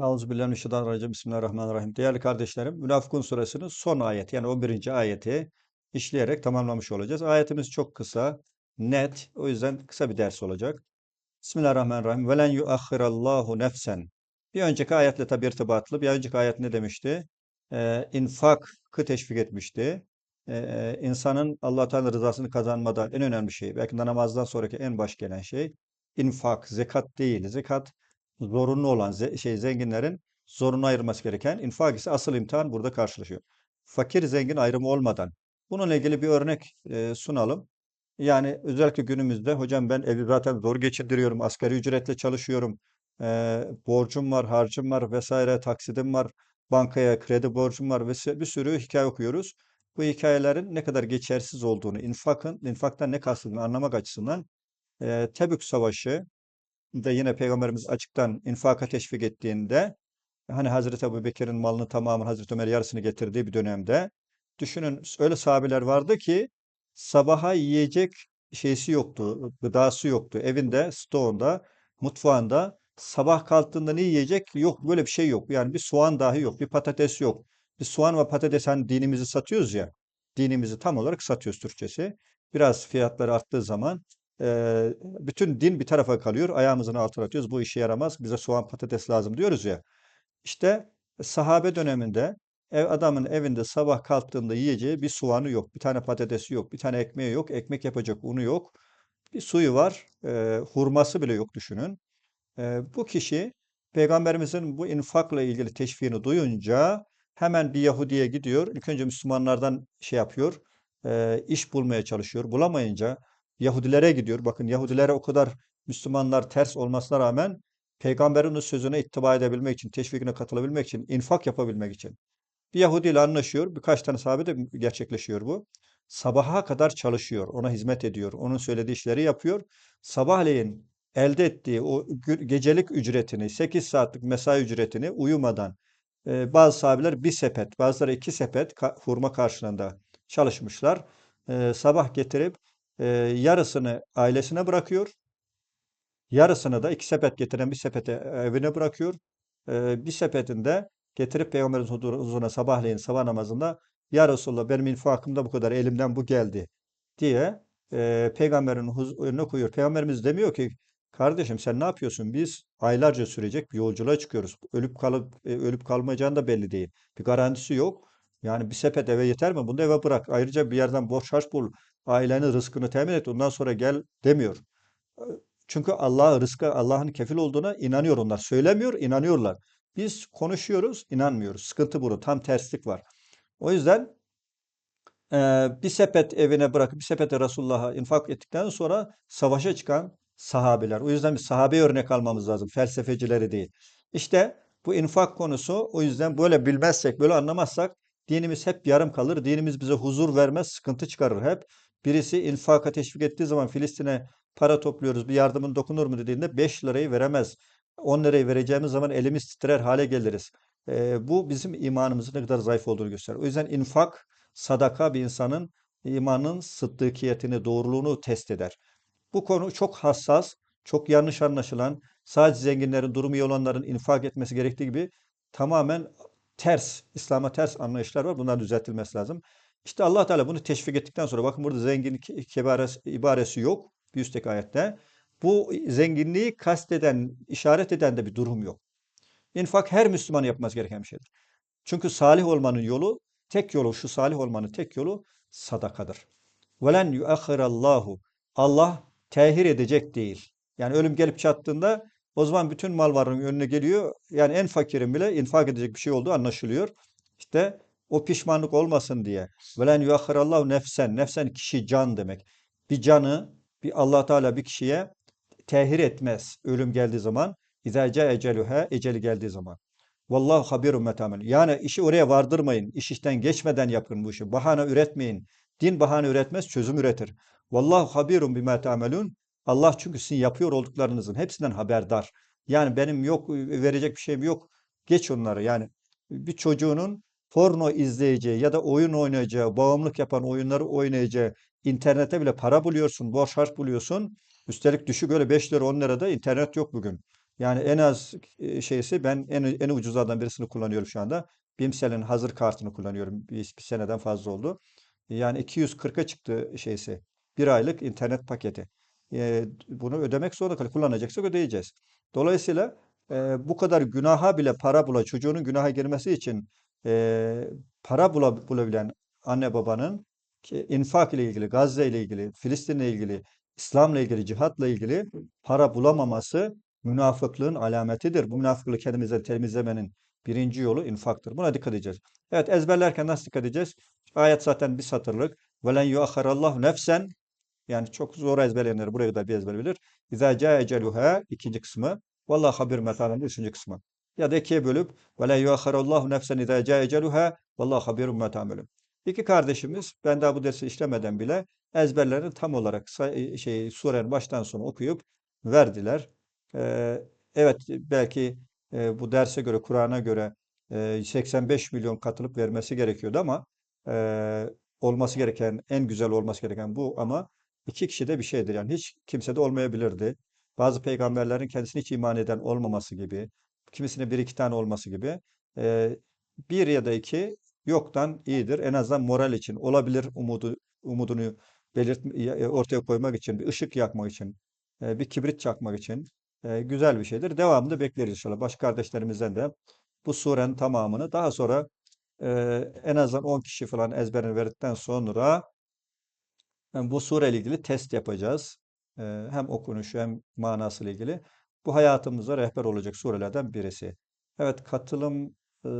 Euzubillahimineşşeytanirracim. Bismillahirrahmanirrahim. Değerli kardeşlerim, Münafıkun suresinin son ayeti yani 11. ayeti işleyerek tamamlamış olacağız. Ayetimiz çok kısa, net. O yüzden kısa bir ders olacak. Bismillahirrahmanirrahim. Ve len yuahhirallahu nefsen. Bir önceki ayetle tabi irtibatlı. Bir önceki ayet ne demişti? Ee, infakı teşvik etmişti. Ee, insanın Allah Teala rızasını kazanmada en önemli şey, belki de namazdan sonraki en baş gelen şey infak, zekat değil. Zekat zorunlu olan şey zenginlerin zorunlu ayırması gereken infak ise asıl imtihan burada karşılaşıyor. Fakir zengin ayrımı olmadan. Bununla ilgili bir örnek e, sunalım. Yani özellikle günümüzde hocam ben evi zaten zor geçindiriyorum, asgari ücretle çalışıyorum, e, borcum var, harcım var vesaire, taksidim var, bankaya kredi borcum var ve bir sürü hikaye okuyoruz. Bu hikayelerin ne kadar geçersiz olduğunu, infakın, infaktan ne kastını anlamak açısından e, Tebük Savaşı, da yine Peygamberimiz açıktan infaka teşvik ettiğinde hani Hazreti Ebu Bekir'in malını tamamını Hazreti Ömer yarısını getirdiği bir dönemde düşünün öyle sahabeler vardı ki sabaha yiyecek şeysi yoktu, gıdası yoktu. Evinde, stoğunda, mutfağında sabah kalktığında ne yiyecek? Yok böyle bir şey yok. Yani bir soğan dahi yok, bir patates yok. Bir soğan ve patates hani dinimizi satıyoruz ya. Dinimizi tam olarak satıyoruz Türkçesi. Biraz fiyatları arttığı zaman Bütün din bir tarafa kalıyor. Ayağımızın altına atıyoruz. Bu işe yaramaz. Bize soğan patates lazım diyoruz ya. İşte sahabe döneminde ev adamın evinde sabah kalktığında yiyeceği bir soğanı yok. Bir tane patatesi yok. Bir tane ekmeği yok. Ekmek yapacak unu yok. Bir suyu var. eee, hurması bile yok düşünün. Eee, bu kişi Peygamberimizin bu infakla ilgili teşviğini duyunca hemen bir Yahudi'ye gidiyor. İlk önce Müslümanlardan şey yapıyor. eee, iş bulmaya çalışıyor. Bulamayınca Yahudilere gidiyor. Bakın Yahudilere o kadar Müslümanlar ters olmasına rağmen peygamberin sözüne ittiba edebilmek için, teşvikine katılabilmek için, infak yapabilmek için. Bir Yahudi ile anlaşıyor. Birkaç tane sahabe de gerçekleşiyor bu. Sabaha kadar çalışıyor. Ona hizmet ediyor. Onun söylediği işleri yapıyor. Sabahleyin elde ettiği o gecelik ücretini, 8 saatlik mesai ücretini uyumadan e, bazı sahabeler bir sepet, bazıları iki sepet hurma karşılığında çalışmışlar. E, sabah getirip yarısını ailesine bırakıyor. Yarısını da iki sepet getiren bir sepete evine bırakıyor. Bir sepetinde getirip Peygamberin huzuruna sabahleyin sabah namazında Ya Resulallah benim infakımda bu kadar elimden bu geldi diye e, Peygamberin huz- önüne koyuyor. Peygamberimiz demiyor ki kardeşim sen ne yapıyorsun? Biz aylarca sürecek bir yolculuğa çıkıyoruz. Ölüp kalıp e, ölüp kalmayacağın da belli değil. Bir garantisi yok. Yani bir sepet eve yeter mi? Bunu eve bırak. Ayrıca bir yerden borç harç bul. Ailenin rızkını temin et. Ondan sonra gel demiyor. Çünkü Allah rızkı Allah'ın kefil olduğuna inanıyor onlar. Söylemiyor, inanıyorlar. Biz konuşuyoruz, inanmıyoruz. Sıkıntı burada. Tam terslik var. O yüzden eee, bir sepet evine bırakıp bir sepete Resulullah'a infak ettikten sonra savaşa çıkan sahabeler. O yüzden bir sahabe örnek almamız lazım. Felsefecileri değil. İşte bu infak konusu o yüzden böyle bilmezsek, böyle anlamazsak dinimiz hep yarım kalır. Dinimiz bize huzur vermez, sıkıntı çıkarır hep. Birisi infaka teşvik ettiği zaman Filistin'e para topluyoruz, bir yardımın dokunur mu dediğinde 5 lirayı veremez. 10 lirayı vereceğimiz zaman elimiz titrer hale geliriz. Eee, bu bizim imanımızın ne kadar zayıf olduğunu gösterir. O yüzden infak, sadaka bir insanın imanın sıddıkiyetini, doğruluğunu test eder. Bu konu çok hassas, çok yanlış anlaşılan, sadece zenginlerin, durumu iyi olanların infak etmesi gerektiği gibi tamamen ters, İslam'a ters anlayışlar var. Bunlar düzeltilmesi lazım. İşte Allah Teala bunu teşvik ettikten sonra bakın burada zenginlik ibaresi, ibaresi yok bir üstteki ayette. Bu zenginliği kasteden, işaret eden de bir durum yok. İnfak her Müslüman yapması gereken bir şeydir. Çünkü salih olmanın yolu, tek yolu, şu salih olmanın tek yolu sadakadır. وَلَنْ يُؤَخِّرَ اللّٰهُ Allah tehir edecek değil. Yani ölüm gelip çattığında o zaman bütün mal varlığın önüne geliyor. Yani en fakirin bile infak edecek bir şey olduğu anlaşılıyor. İşte o pişmanlık olmasın diye. Velen yuahhirallahu nefsen. Nefsen kişi can demek. Bir canı bir Allah Teala bir kişiye tehir etmez ölüm geldiği zaman. İza ca eceli geldiği zaman. Vallahu habirun metamel. Yani işi oraya vardırmayın. İş işten geçmeden yapın bu işi. Bahane üretmeyin. Din bahane üretmez, çözüm üretir. Vallahu habirun bima tamelun. Allah çünkü sizin yapıyor olduklarınızın hepsinden haberdar. Yani benim yok verecek bir şeyim yok. Geç onları. Yani bir çocuğunun porno izleyeceği ya da oyun oynayacağı, bağımlılık yapan oyunları oynayacağı, internete bile para buluyorsun, borç harç buluyorsun. Üstelik düşük öyle 5 lira 10 lira da internet yok bugün. Yani en az e, şeysi ben en, en ucuzlardan birisini kullanıyorum şu anda. Bimsel'in hazır kartını kullanıyorum. Bir, bir seneden fazla oldu. Yani 240'a çıktı şeysi. Bir aylık internet paketi. E, bunu ödemek zorunda kalıyor. Kullanacaksak ödeyeceğiz. Dolayısıyla e, bu kadar günaha bile para bula, çocuğunun günaha girmesi için e, para bula, bulabilen anne babanın ki infak ile ilgili, Gazze ile ilgili, Filistin ile ilgili, İslam'la ilgili, cihatla ilgili para bulamaması münafıklığın alametidir. Bu münafıklığı kendimizden temizlemenin birinci yolu infaktır. Buna dikkat edeceğiz. Evet ezberlerken nasıl dikkat edeceğiz? Ayet zaten bir satırlık. وَلَنْ يُؤَخَّرَ nefsen yani çok zor ezberleyenler buraya kadar bir ezber bilir. İzâ câ eceluhâ ikinci kısmı. Vallahu habir metalen üçüncü kısmı. Ya da ikiye bölüp ve la yuakharallahu nefsen izâ câ eceluhâ vallahu habirun metâmelum. İki kardeşimiz ben daha bu dersi işlemeden bile ezberlerini tam olarak say- şey surenin baştan sona okuyup verdiler. Ee, evet belki e, bu derse göre Kur'an'a göre e, 85 milyon katılıp vermesi gerekiyordu ama e, olması gereken en güzel olması gereken bu ama İki kişi de bir şeydir. Yani hiç kimse de olmayabilirdi. Bazı peygamberlerin kendisine hiç iman eden olmaması gibi, kimisine bir iki tane olması gibi. Ee, bir ya da iki yoktan iyidir. En azından moral için olabilir umudu umudunu belirt e, ortaya koymak için, bir ışık yakmak için, e, bir kibrit çakmak için e, güzel bir şeydir. Devamını bekleriz inşallah. Başka kardeşlerimizden de bu surenin tamamını daha sonra e, en azından 10 kişi falan ezberini verdikten sonra yani bu sure ile ilgili test yapacağız. Ee, hem okunuşu hem manası ile ilgili. Bu hayatımıza rehber olacak surelerden birisi. Evet katılım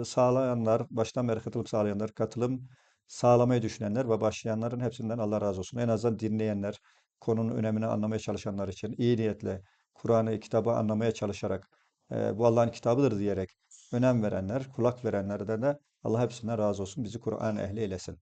sağlayanlar, baştan beri katılım sağlayanlar, katılım sağlamayı düşünenler ve başlayanların hepsinden Allah razı olsun. En azından dinleyenler, konunun önemini anlamaya çalışanlar için iyi niyetle Kur'an'ı, kitabı anlamaya çalışarak bu Allah'ın kitabıdır diyerek önem verenler, kulak verenlerden de Allah hepsinden razı olsun. Bizi Kur'an ehli eylesin.